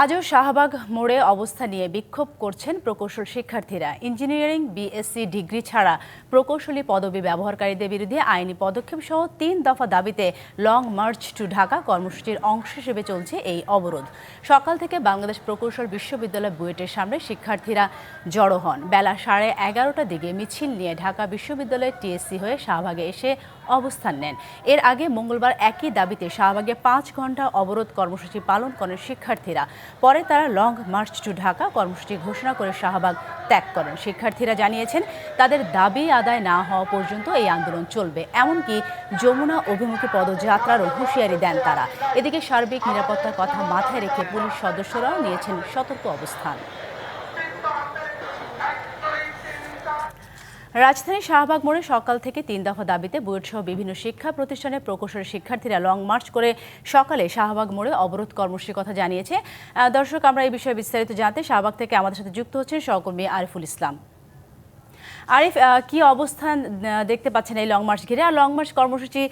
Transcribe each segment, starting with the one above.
আজও শাহবাগ মোড়ে অবস্থা নিয়ে বিক্ষোভ করছেন প্রকৌশল শিক্ষার্থীরা। ইঞ্জিনিয়ারিং বিএসসি ডিগ্রি ছাড়া প্রকৌশলী পদবি ব্যবহারকারীদের বিরুদ্ধে আইনি পদক্ষেপ সহ তিন দফা দাবিতে লং মার্চ টু ঢাকা কর্মসূচির অংশ হিসেবে চলছে এই অবরোধ। সকাল থেকে বাংলাদেশ প্রকৌশল বিশ্ববিদ্যালয় বুয়েটের সামনে শিক্ষার্থীরা জড়ো হন। বেলা সাড়ে এগারোটার দিকে মিছিল নিয়ে ঢাকা বিশ্ববিদ্যালয়ের টিএসসি হয়ে শাহবাগে এসে অবস্থান নেন। এর আগে মঙ্গলবার একই দাবিতে শাহবাগে পাঁচ ঘণ্টা অবরোধ কর্মসূচি পালন করেন শিক্ষার্থীরা। পরে তারা লং মার্চ টু ঢাকা কর্মসূচি ঘোষণা করে শাহবাগ ত্যাগ করেন। শিক্ষার্থীরা জানিয়েছেন, তাদের দাবি আদায় না হওয়া পর্যন্ত এই আন্দোলন চলবে। এমনকি যমুনা অভিমুখী পদযাত্রারও হুঁশিয়ারি দেন তারা। এদিকে সার্বিক নিরাপত্তার কথা মাথায় রেখে পুলিশ সদস্যরাও নিয়েছেন সতর্ক অবস্থান। রাজধানীর শাহবাগ মোড়ে সকাল থেকে তিন দফা দাবিতে বুয়েট সহ বিভিন্ন শিক্ষা প্রতিষ্ঠানের প্রকৌশলী শিক্ষার্থীরা লং মার্চ করে সকালে শাহবাগ মোড়ে অবরোধ কর্মসূচির কথা জানিয়েছে। দর্শক, আমরা এই বিষয়ে বিস্তারিত জানতে শাহবাগ থেকে আমাদের সাথে যুক্ত হচ্ছেন সহকর্মী আরিফুল ইসলাম। আরিফ কি অবস্থান দেখতে পাচ্ছেন এই লং মার্চ ঘিরে? আর লং মার্চ কর্মসূচি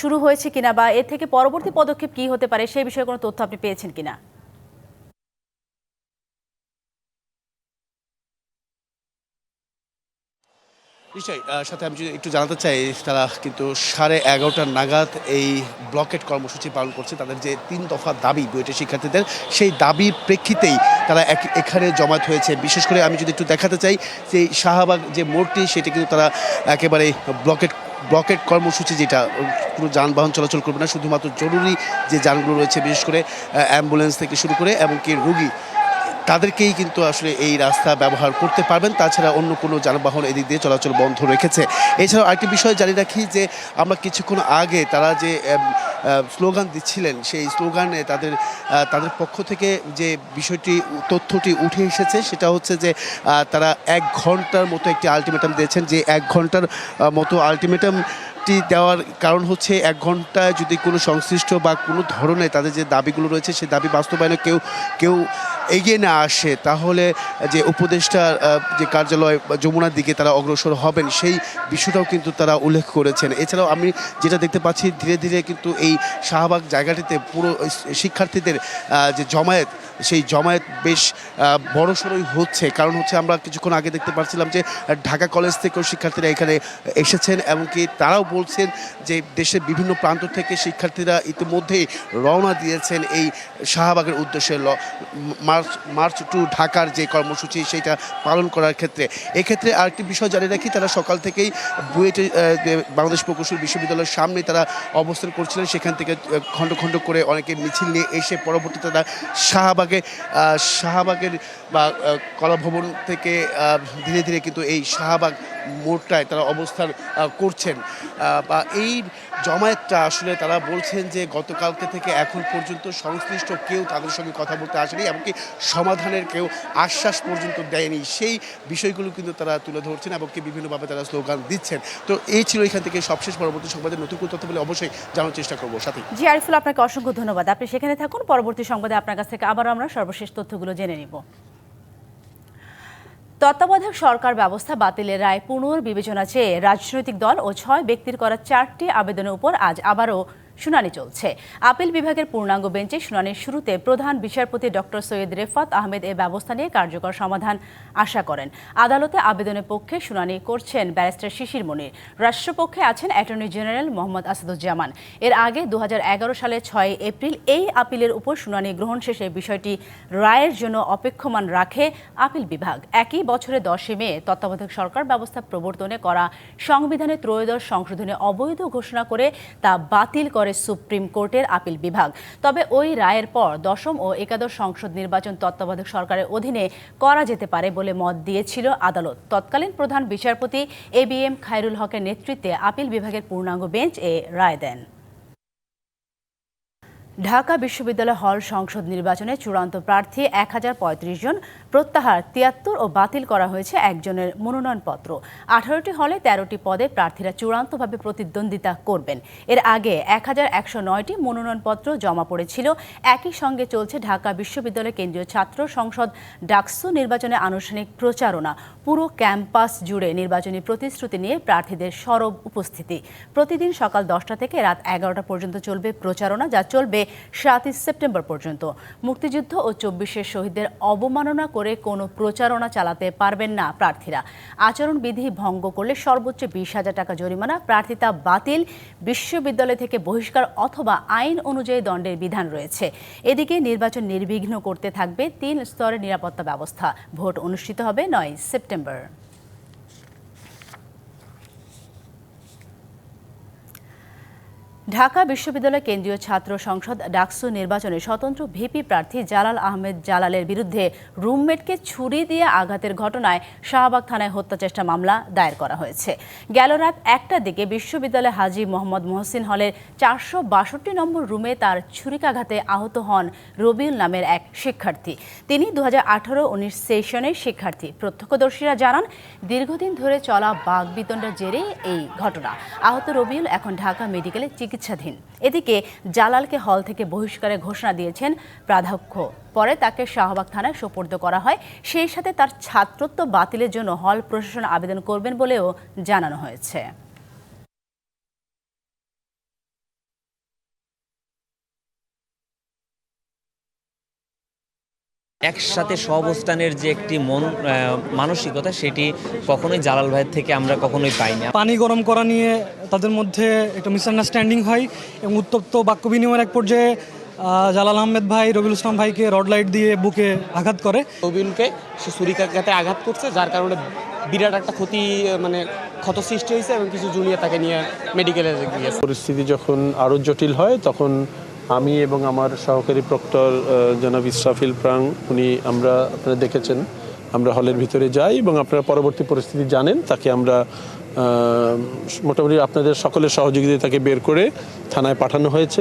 শুরু হয়েছে কিনা বা এর থেকে পরবর্তী পদক্ষেপ কি হতে পারে সেই বিষয়ে কোনো তথ্য আপনি পেয়েছেন কিনা? নিশ্চয়ই সাথে আমি যদি একটু জানাতে চাই, তারা কিন্তু সাড়ে এগারোটা নাগাদ এই ব্লকেট কর্মসূচি পালন করছে। তাদের যে তিন দফা দাবি বুয়েটের শিক্ষার্থীদের, সেই দাবির প্রেক্ষিতেই তারা এক- এখানে জমায়েত হয়েছে। বিশেষ করে আমি যদি একটু দেখাতে চাই যে শাহবাগ যে মোড়টি, সেটি কিন্তু তারা একেবারে ব্লকেট ব্লকেট কর্মসূচি যেটা, কোনো যানবাহন চলাচল করবে না। শুধুমাত্র জরুরি যে যানগুলো রয়েছে, বিশেষ করে অ্যাম্বুলেন্স থেকে শুরু করে, এবং এমনকি রুগী তাদেরকেই কিন্তু আসলে এই রাস্তা ব্যবহার করতে পারবেন। তাছাড়া অন্য কোনো যানবাহন এদিক দিয়ে চলাচল বন্ধ রেখেছে। এছাড়াও আরেকটি বিষয় জানি রাখি যে, আমরা কিছুক্ষণ আগে তারা যে স্লোগান দিচ্ছিলেন, সেই স্লোগানে তাদের তাদের পক্ষ থেকে যে বিষয়টি, তথ্যটি উঠে এসেছে, সেটা হচ্ছে যে তারা এক ঘণ্টার মতো একটি আলটিমেটাম দিয়েছেন, যে এক ঘণ্টার মতো আলটিমেটাম টি দেওয়ার কারণ হচ্ছে এক ঘন্টায় যদি কোনো সংশ্লিষ্ট বা কোনো ধরনের তাদের যে দাবিগুলো রয়েছে সেই দাবি বাস্তবায়নে কেউ কেউ এগিয়ে না আসে, তাহলে যে উপদেষ্টার যে কার্যালয় যমুনার দিকে তারা অগ্রসর হবেন, সেই বিষয়টাও কিন্তু তারা উল্লেখ করেছেন। এছাড়াও আমি যেটা দেখতে পাচ্ছি, ধীরে ধীরে কিন্তু এই শাহবাগ জায়গাটিতে পুরো শিক্ষার্থীদের যে জমায়েত, সেই জমায়েত বেশ বড় সড়ই হচ্ছে। কারণ হচ্ছে আমরা কিছুক্ষণ আগে দেখতে পাচ্ছিলাম যে ঢাকা কলেজ থেকেও শিক্ষার্থীরা এখানে এসেছেন, এমনকি তারাও বলছেন যে দেশের বিভিন্ন প্রান্ত থেকে শিক্ষার্থীরা ইতিমধ্যেই রওনা দিয়েছেন এই শাহবাগের উদ্দেশ্যে মার্চ মার্চ টু ঢাকার যে কর্মসূচি সেটা পালন করার ক্ষেত্রে। এক্ষেত্রে আরেকটি বিষয় জানিয়ে রাখি, তারা সকাল থেকেই বুয়েটে বাংলাদেশ প্রকৌশল বিশ্ববিদ্যালয়ের সামনে তারা অবস্থান করছিলেন। সেখান থেকে খণ্ড খণ্ড করে অনেকে মিছিল নিয়ে এসে পরবর্তীতে তারা শাহবাগে শাহবাগের বা কলাভবন থেকে ধীরে ধীরে কিন্তু এই শাহবাগ মোড়টায় তারা অবস্থান করছেন। বা এই জমায়েতটা আসলে তারা বলছেন যে গতকালকে থেকে এখন পর্যন্ত সংশ্লিষ্ট কেউ তাদের সঙ্গে কথা বলতে আসেনি, এমনকি সমাধানের কেউ আশ্বাস পর্যন্ত দেয়নি। সেই বিষয়গুলো কিন্তু তারা তুলে ধরছেন এবং কি বিভিন্নভাবে তারা স্লোগান দিচ্ছেন। তো এই ছিল এখান থেকে সবশেষ পরবর্তী সংবাদে। নতুন কোনো তথ্য বলে অবশ্যই জানার চেষ্টা করব। সাথে জি, আরিফুল, আপনাকে অসংখ্য ধন্যবাদ। আপনি সেখানে থাকুন, পরবর্তী সংবাদে আপনার কাছ থেকে আবার আমরা সর্বশেষ তথ্যগুলো জেনে নিব। তত্ত্বাবধায়ক সরকার ব্যবস্থা বাতিলের রায় পুনর্বিবেচনা চেয়ে রাজনৈতিক দল ও ছয় ব্যক্তির করা চারটি আবেদনের উপর আজ আবারও শুনানি চলছে। আপিল বিভাগের পূর্ণাঙ্গ বেঞ্চে শুনানির শুরুতে প্রধান বিচারপতি ডক্টর সৈয়দ রেফাত আহমেদ এ ব্যবস্থা নিয়ে কার্যকর সমাধান আশা করেন। আদালতে আবেদনের পক্ষে শুনানি করছেন ব্যারিস্টার শিশির মনির। রাষ্ট্রপক্ষে আছেন অ্যাটর্নি জেনারেল মোহাম্মদ আসাদুজ্জামান। এর আগে দু সালের ছয় এপ্রিল এই আপিলের উপর শুনানি গ্রহণ শেষে বিষয়টি রায়ের জন্য অপেক্ষমান রাখে আপিল বিভাগ। একই বছরের দশই মে তত্ত্বাবধায়ক সরকার ব্যবস্থা প্রবর্তনে করা সংবিধানে ত্রয়োদশ সংশোধনে অবৈধ ঘোষণা করে তা বাতিল করে সুপ্রিম কোর্টের আপিল বিভাগ। তবে ওই রায়ের পর দশম ও একাদশ সংসদ নির্বাচন তত্ত্বাবধায়ক সরকারের অধীনে করা যেতে পারে বলে মত দিয়েছিল আদালত। তৎকালীন প্রধান বিচারপতি এ বি এম খায়রুল হকের নেতৃত্বে আপিল বিভাগের পূর্ণাঙ্গ বেঞ্চ এ রায় দেন। ঢাকা বিশ্ববিদ্যালয় হল সংসদ নির্বাচনে চূড়ান্ত প্রার্থী এক হাজার পঁয়ত্রিশ জন, প্রত্যাহার তিয়াত্তর ও বাতিল করা হয়েছে একজনের মনোনয়নপত্র। আঠারোটি হলে তেরোটি পদে প্রার্থীরা চূড়ান্তভাবে প্রতিদ্বন্দ্বিতা করবেন। এর আগে এক হাজার একশো নয়টি মনোনয়নপত্র জমা পড়েছিল। একই সঙ্গে চলছে ঢাকা বিশ্ববিদ্যালয় কেন্দ্রীয় ছাত্র সংসদ ডাকসু নির্বাচনে আনুষ্ঠানিক প্রচারণা। পুরো ক্যাম্পাস জুড়ে নির্বাচনী প্রতিশ্রুতি নিয়ে প্রার্থীদের সরব উপস্থিতি। প্রতিদিন সকাল দশটা থেকে রাত এগারোটা পর্যন্ত চলবে প্রচারণা, যা চলবে সাতই সেপ্টেম্বর পর্যন্ত। মুক্তিযুদ্ধ ও চব্বিশের শহীদদের অবমাননা করে কোনো প্রচারণা চালাতে পারবেন না প্রার্থীরা। আচরণবিধি ভঙ্গ করলে সর্বোচ্চ বিশ হাজার টাকা জরিমানা প্রার্থিতা বাতিল, বিশ্ববিদ্যালয় থেকে বহিষ্কার অথবা আইন অনুযায়ী দণ্ডের বিধান রয়েছে। এদিকে নির্বাচন নির্বিঘ্ন করতে থাকবে তিন স্তরের নিরাপত্তা ব্যবস্থা। ভোট অনুষ্ঠিত হবে নয় সেপ্টেম্বর। ঢাকা বিশ্ববিদ্যালয় কেন্দ্রীয় ছাত্র সংসদ ডাকসু নির্বাচনে স্বতন্ত্র ভিপি প্রার্থী জালাল আহমেদ জালালের বিরুদ্ধে রুমমেটকে ছুরি দিয়ে আঘাতের ঘটনায় শাহবাগ থানায় হত্যা চেষ্টা মামলা দায়ের করা হয়েছে। গেল রাত একটার দিকে বিশ্ববিদ্যালয় হাজি মোহাম্মদ মহসিন হলের চারশো বাষট্টি নম্বর রুমে তার ছুরিকাঘাতে আহত হন রবিউল নামের এক শিক্ষার্থী। তিনি দু হাজার আঠারো উনিশ সেশনের শিক্ষার্থী। প্রত্যক্ষদর্শীরা জানান, দীর্ঘদিন ধরে চলা বাগবিতণ্ডার জেরে এই ঘটনা। আহত রবিউল এখন ঢাকা মেডিকেলে চিকিৎসাধীন। এদিকে জালালকে হল থেকে বহিষ্কারের ঘোষণা দিয়েছেন প্রাধ্যক্ষ। পরে তাকে শাহবাগ থানায় সোপর্দ করা হয়। সেই সাথে তার ছাত্রত্ব বাতিলের জন্য হল প্রশাসন আবেদন করবেন বলেও জানানো হয়েছে। একসাথে সহাবস্থানের যে একটি মন মানসিকতা সেটি কখনোই জালাল ভাইয়ের থেকে আমরা কখনোই পাই না পানি গরম করা নিয়ে তাদের মধ্যে একটা মিসআন্ডারস্ট্যান্ডিং হয় এবং উত্তপ্ত বাক্য বিনিময়ের এক পর্যায়ে জালাল আহমেদ ভাই রবিউল ইসলাম ভাইকে রড লাইট দিয়ে বুকে আঘাত করে। রবিউলকে সে ছুরিকাঘাতে আঘাত করছে যার কারণে বিরাট একটা ক্ষতি মানে ক্ষত সৃষ্টি হয়েছে এবং কিছু জুনিয়র তাকে নিয়ে মেডিকেলে গিয়েছে। পরিস্থিতি যখন আরও জটিল হয় তখন আমি এবং আমার সহকারী প্রক্টর জনাব ইসরাফিল প্রাং, উনি আমরা, আপনারা দেখেছেন, আমরা হলের ভিতরে যাই এবং আপনারা পরবর্তী পরিস্থিতি জানেন, তাকে আমরা মোটামুটি আপনাদের সকলের সহযোগিতায় তাকে বের করে থানায় পাঠানো হয়েছে।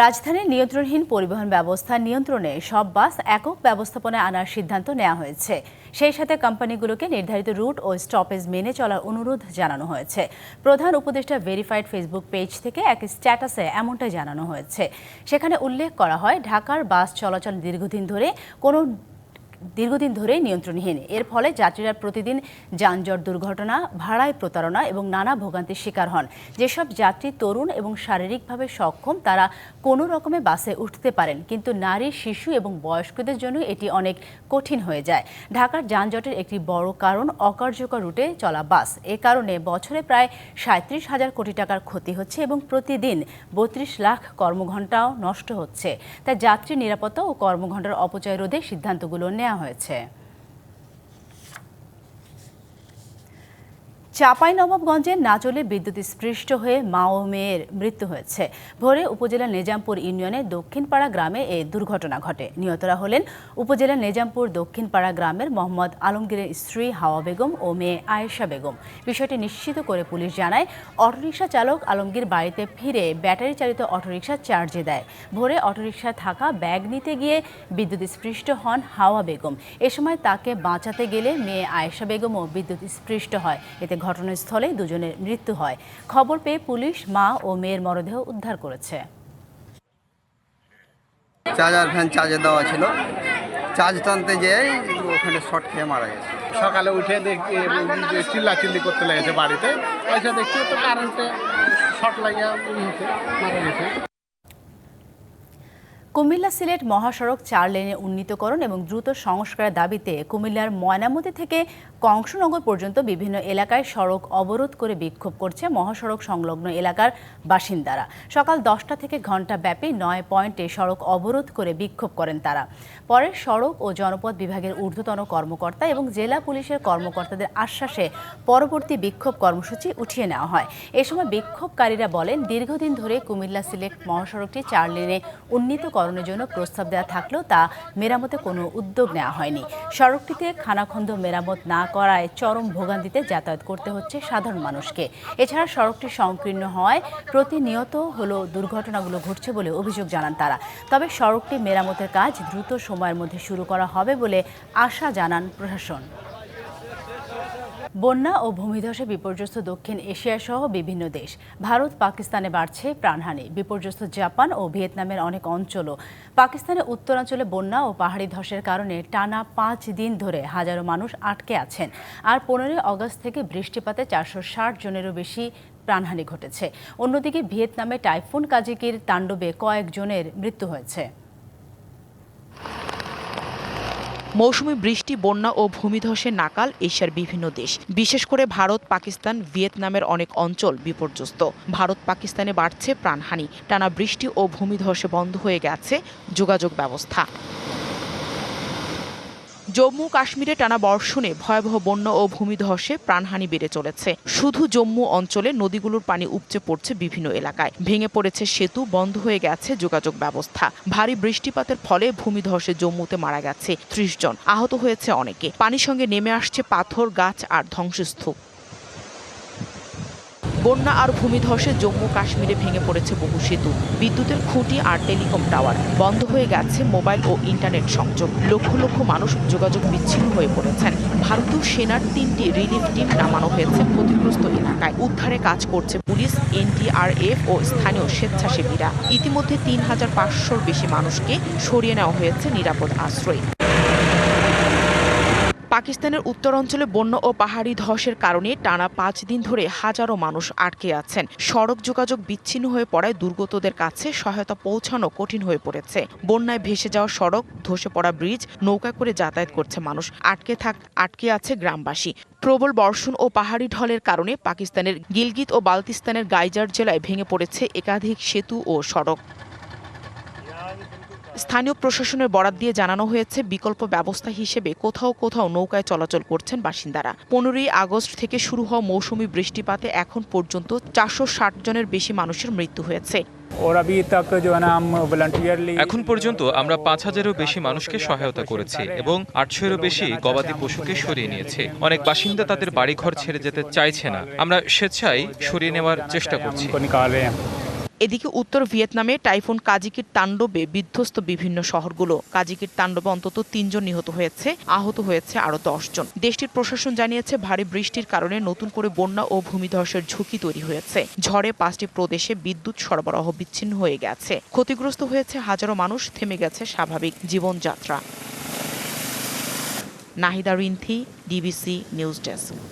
রাজধানীর নিয়ন্ত্রণহীন পরিবহন ব্যবস্থা নিয়ন্ত্রণে সব বাস একক ব্যবস্থাপনায় আনার সিদ্ধান্ত নেওয়া হয়েছে। সেই সাথে কোম্পানিগুলোকে নির্ধারিত রুট ও স্টপেজ মেনে চলার অনুরোধ জানানো হয়েছে। প্রধান উপদেষ্টা ভেরিফাইড ফেসবুক পেজ থেকে এক স্ট্যাটাসে এমনটাই জানানো হয়েছে। সেখানে উল্লেখ করা হয়, ঢাকার বাস চলাচল দীর্ঘদিন ধরে কোনো দীর্ঘদিন ধরেই নিয়ন্ত্রণহীন। এর ফলে যাত্রীরা প্রতিদিন যানজট দুর্ঘটনা, ভাড়ায় প্রতারণা এবং নানা ভোগান্তির শিকার হন। যেসব যাত্রী তরুণ এবং শারীরিকভাবে সক্ষম, তারা কোনো রকমে বাসে উঠতে পারেন, কিন্তু নারী, শিশু এবং বয়স্কদের জন্য এটি অনেক কঠিন হয়ে যায়। ঢাকার যানজটের একটি বড় কারণ অকার্যকর রুটে চলা বাস। এ কারণে বছরে প্রায় সাঁত্রিশ হাজার কোটি টাকার ক্ষতি হচ্ছে এবং প্রতিদিন বত্রিশ লাখ কর্মঘণ্টাও নষ্ট হচ্ছে। তাই যাত্রী নিরাপত্তা ও কর্মঘণ্টার অপচয় রোধে সিদ্ধান্তগুলো নেওয়া হয়েছে। চাপাই নবাবগঞ্জের নাচলে বিদ্যুৎ স্পৃষ্ট হয়ে মা ও মেয়ের মৃত্যু হয়েছে। ভোরে উপজেলার নেজামপুর ইউনিয়নের দক্ষিণপাড়া গ্রামে এই দুর্ঘটনা ঘটে। নিহতরা হলেন উপজেলার নেজামপুর দক্ষিণপাড়া গ্রামের মোহাম্মদ আলমগীরের স্ত্রী হাওয়া বেগম ও মেয়ে আয়েশা বেগম। বিষয়টি নিশ্চিত করে পুলিশ জানায়, অটোরিকশা চালক আলমগীর বাড়িতে ফিরে ব্যাটারি চালিত অটোরিকশা চার্জে দেয়। ভোরে অটোরিকশায় থাকা ব্যাগ নিতে গিয়ে বিদ্যুৎ স্পৃষ্ট হন হাওয়া বেগম। এ সময় তাকে বাঁচাতে গেলে মেয়ে আয়েশা বেগমও বিদ্যুৎ স্পৃষ্ট হয়। এতে ঘটনাস্থলে দুজনের মৃত্যু হয়। খবর পেয়ে পুলিশ মা ও মেয়ের মরদেহ উদ্ধার করেছে। চার্জার ফ্যান চার্জে দেওয়া ছিল। চার্জ টানতে যেয়ে ওখানে শর্ট খেয়ে মারা গেছে। সকালে উঠে দেখি যে চিল্লা চিল্লি করতে লেগেছে বাড়িতে। পয়সা দেখছি তো কারেন্টে শর্ট লাগিয়া মারা গেছে। কুমিল্লা সিলেট মহাসড়ক চার লেনে উন্নীতকরণ এবং দ্রুত সংস্কারের দাবিতে কুমিল্লার ময়নামতি থেকে কংসনগর পর্যন্ত বিভিন্ন এলাকায় সড়ক অবরোধ করে বিক্ষোভ করছে মহাসড়ক সংলগ্ন এলাকার বাসিন্দারা। সকাল দশটা থেকে ঘণ্টা ব্যাপী নয় পয়েন্টে সড়ক অবরোধ করে বিক্ষোভ করেন তারা। পরে সড়ক ও জনপদ বিভাগের ঊর্ধ্বতন কর্মকর্তা এবং জেলা পুলিশের কর্মকর্তাদের আশ্বাসে পরবর্তী বিক্ষোভ কর্মসূচি উঠিয়ে নেওয়া হয়। এ সময় বিক্ষোভকারীরা বলেন, দীর্ঘদিন ধরে কুমিল্লা সিলেট মহাসড়কটি চার লেনে উন্নীতকরণের জন্য প্রস্তাব দেওয়া থাকলেও তা মেরামতে কোনো উদ্যোগ নেওয়া হয়নি। সড়কটিতে খানাখন্দ মেরামত না করায় চরম ভোগান্তিতে যাতায়াত করতে হচ্ছে সাধারণ মানুষকে। এছাড়া সড়কটি সংকীর্ণ হওয়ায় প্রতিনিয়ত হলো দুর্ঘটনাগুলো ঘটছে বলে অভিযোগ জানান তারা। তবে সড়কটি মেরামতের কাজ দ্রুত সময়ের মধ্যে শুরু করা হবে বলে আশা জানান প্রশাসন। বন্যা ও ভূমিধসে বিপর্যস্ত দক্ষিণ এশিয়া সহ বিভিন্ন দেশ। ভারত, পাকিস্তানে বাড়ছে প্রাণহানি। বিপর্যস্ত জাপান ও ভিয়েতনামের অনেক অঞ্চলও। পাকিস্তানের উত্তরাঞ্চলে বন্যা ও পাহাড়ি ধসের কারণে টানা পাঁচ দিন ধরে হাজারো মানুষ আটকে আছেন। আর পনেরোই অগস্ট থেকে বৃষ্টিপাতে চারশো ষাট জনেরও বেশি প্রাণহানি ঘটেছে। অন্যদিকে ভিয়েতনামে টাইফুন কাজিকির তাণ্ডবে কয়েকজনের মৃত্যু হয়েছে। মৌসুমী বৃষ্টি, বন্যা ও ভূমিধসের নাকাল এশিয়ার বিভিন্ন দেশ। বিশেষ করে ভারত, পাকিস্তান, ভিয়েতনামের অনেক অঞ্চল বিপর্যস্ত। ভারত, পাকিস্তানে বাড়ছে প্রাণহানি। টানা বৃষ্টি ও ভূমিধসে বন্ধ হয়ে গেছে যোগাযোগ ব্যবস্থা। জম্মু কাশ্মীরে টানা বর্ষণে ভয়াবহ বন্য ও ভূমিধসে প্রাণহানি বেড়ে চলেছে। শুধু জম্মু অঞ্চলে নদীগুলোর পানি উপচে পড়ছে বিভিন্ন এলাকায়। ভেঙে পড়েছে সেতু, বন্ধ হয়ে গেছে যোগাযোগ ব্যবস্থা। ভারী বৃষ্টিপাতের ফলে ভূমিধসে জম্মুতে মারা গেছে ত্রিশ জন। আহত হয়েছে অনেকে। পানির সঙ্গে নেমে আসছে পাথর, গাছ আর ধ্বংসস্তূপ। বন্যা আর ভূমিধসে জম্মু কাশ্মীরে ভেঙে পড়েছে বহু সেতু। বিদ্যুতের খুঁটি আর টেলিকম টাওয়ার বন্ধ হয়ে গেছে মোবাইল ও ইন্টারনেট সংযোগ। লক্ষ লক্ষ মানুষ যোগাযোগ বিচ্ছিন্ন হয়ে পড়েছেন। ভারতীয় সেনার তিনটি রিলিফ টিম নামানো হয়েছে ক্ষতিগ্রস্ত এলাকায়। উদ্ধারে কাজ করছে পুলিশ, এনডিআরএফ ও স্থানীয় স্বেচ্ছাসেবীরা। ইতিমধ্যে তিন হাজার পাঁচশোর বেশি মানুষকে সরিয়ে নেওয়া হয়েছে নিরাপদ আশ্রয়। পাকিস্তানের উত্তর অঞ্চলে বন্য ও পাহাড়ি ধসের কারণে টানা পাঁচ দিন ধরে হাজারো মানুষ আটকে আছেন। সড়ক যোগাযোগ বিচ্ছিন্ন হয়ে পড়ায় দুর্গতদের কাছে সহায়তা পৌঁছানো কঠিন হয়ে পড়েছে। বন্যায় ভেসে যাওয়া সড়ক, ধসে পড়া ব্রিজ, নৌকা করে যাতায়াত করছে মানুষ। আটকে থাক, আটকে আছে গ্রামবাসী। প্রবল বর্ষণ ও পাহাড়ি ঢলের কারণে পাকিস্তানের গিলগিত ও বালতিস্তানের গাইজার জেলায় ভেঙে পড়েছে একাধিক সেতু ও সড়ক। স্থানীয় প্রশাসনের বরাত দিয়ে জানানো হয়েছে বিকল্প ব্যবস্থা হিসেবে কোথাও কোথাও নৌকায় চলাচল করছেন বাসিন্দারা। পনেরোই আগস্ট থেকে শুরু হওয়া মৌসুমি বৃষ্টিপাতে এখন পর্যন্ত চারশো ষাট জনের বেশি মানুষের মৃত্যু হয়েছে। এখন পর্যন্ত আমরা পাঁচ হাজারেরও বেশি মানুষকে সহায়তা করেছি এবং আটশোরও বেশি গবাদি পশুকে সরিয়ে নিয়েছে। অনেক বাসিন্দা তাদের বাড়িঘর ছেড়ে যেতে চাইছে না। আমরা স্বেচ্ছায় সরিয়ে নেওয়ার চেষ্টা করছি। এদিকে উত্তর ভিয়েতনামে টাইফুন কাজিকির তাণ্ডবে বিধ্বস্ত বিভিন্ন শহরগুলো। কাজিকির তাণ্ডবে অন্তত তিনজন নিহত হয়েছে, আহত হয়েছে আরও দশজন। দেশটির প্রশাসন জানিয়েছে, ভারী বৃষ্টির কারণে নতুন করে বন্যা ও ভূমিধসের ঝুঁকি তৈরি হয়েছে। ঝড়ে পাঁচটি প্রদেশে বিদ্যুৎ সরবরাহ বিচ্ছিন্ন হয়ে গেছে। ক্ষতিগ্রস্ত হয়েছে হাজারো মানুষ, থেমে গেছে স্বাভাবিক জীবনযাত্রা। Nahida Rinthi, DBC news desk.